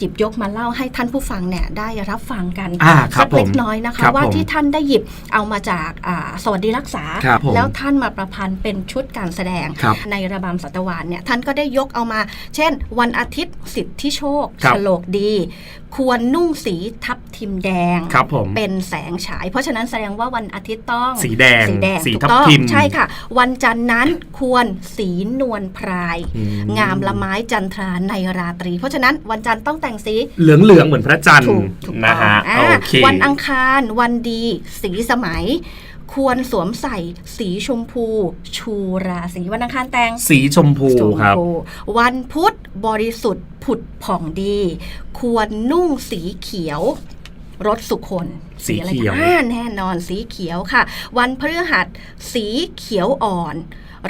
หยิบยกมาเล่าให้ท่านผู้ฟังเนี่ยได้รับฟังกันอ่าครัสับกเล็ผกมน้อยนะครัคะบว่าผมที่ท่านได้หยิบเอามาจากอ่าสวัสดีรักษาครับผมแล้วท่านมาประพันธ์เป็นชุดการแสดงครับในระบำสัตวานเนี่ยท่านก็ได้ยกเอามา เช่น วันอาทิตย์สิทธิโชคครับฉลกดี ควรนุ่งสีทับทิมแดงครับผมเป็นแสงฉาย เพราะฉะนั้นแสดงว่าวันอาทิตย์ต้องสีแดงสีแดงสีถูกทับต้องทิมใช่ค่ะ วันจันทร์นั้นควรสีนวลพรายอืมงามละไม้จันทราในราตรี เพราะฉะนั้นวันจันทร์ต้องแต่งสีเหลืองเหลืองๆเหมือนพระจันทร์ถูกถูกนะต้องฮะอ่าโอเควันอังคารวันดีสีสมัยควรสวมใส่สีชมพู ชูราศีวันอังคารแต่งสีชมพูชมครับพูวันพุธบริสุทธิ์ผุดผ่องดี ควรนุ่งสีเขียวรถสุคนสีอะไรเขียวอ่าแน่นอนสีเขียวค่ะ วันพฤหัสสีเขียวอ่อน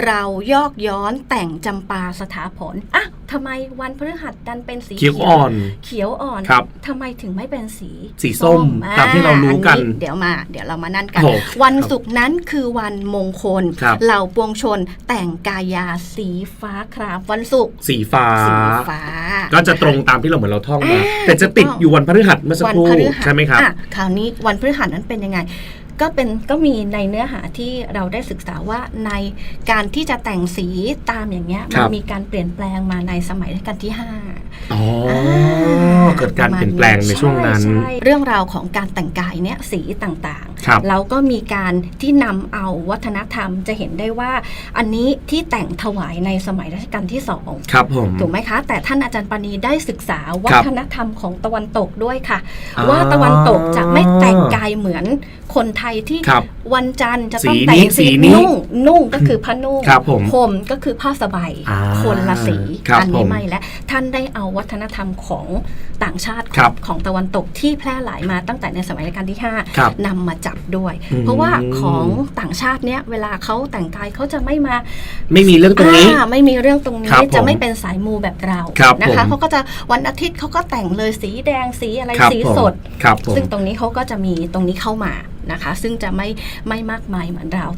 เรายอกย้อนแต่งจำปาสถาผลอะทำไมวันพฤหัสดันเป็นสีเขียวอ่อน เขียวอ่อนครับทำไมถึงไม่เป็นสีสีส้มอ่ตามที่เรารู้กันอัเดี๋ยวมา เดี๋ยวเรามานั่นกันโอเควันศุกร์นั้นคือวันมงคลครับเหล่าปวงชนแต่งกายาสีฟ้าครามวันศุกร์สีฟ้าสีฟ้า ก็จะตรงตามที่เราเหมือนเราท่องมาอ่าแต่จะติดถูกต้องอยู่วันพฤหัสเมื่อสักวัครู่พฤหัสใช่ไหมครับอะคราวนี้วันพฤหัสนั้นเป็นยังไง ก็เป็นก็มีในเนื้อหาที่เราได้ศึกษาว่าในการที่จะแต่งสีตามอย่างเงี้ยคมัรันบมีการเปลี่ยนแปลงมาในสมัยรัชกาลที่ห้าอ๋ออ่า เกิดการเปลี่ยนแปลงในช่วงนั้นใช่เรื่องราวของการแต่งกายเนี่ยสีต่างครับๆเราก็มีการที่นำเอาวัฒนธรรมจะเห็นได้ว่า อันนี้ที่แต่งถวายในสมัยรัชกาลที่สองครับผมถูกไหมคะ แต่ท่านอาจารย์ปานีได้ศึกษาวัฒนธรรมของตะวันตกด้วยค่ะอ่าว่าตะวันตกจะไม่แต่งกายเหมือนคนไทยที่ครับ วันจันทร์จะต้องสีแต่นี้งสีนี้นุ่งนุ่งก็คือผ้านุ่งครับผมห่มก็คือผ้าสบายอ่าคนละสีครับอันี้ผมไม่และท่านได้เอาวัฒนธรรมของต่างชาติครับของตะวันตกที่แพร่หลายมาตั้งแต่ในสมัยรัชกาลที่ครับ5นำมาจับด้วยอืมเพราะว่าของต่างชาติเนี้ยเวลาเขาแต่งกายเขาจะไม่มา ไม่มีเรื่องตรงนี้อ่าไม่มีเรื่องตรงนี้ครับผมจะไม่เป็นสายมูแบบเราครับนะคะผมเขาก็จะวันอาทิตย์เขาก็แต่งเลยสีแดงสีอะไรครับสีผมสดครับผมซึ่งตรงนี้เขาก็จะมีตรงนี้เข้ามา นะคะ ซึ่งจะไม่ไม่มากมายเหมือนเรา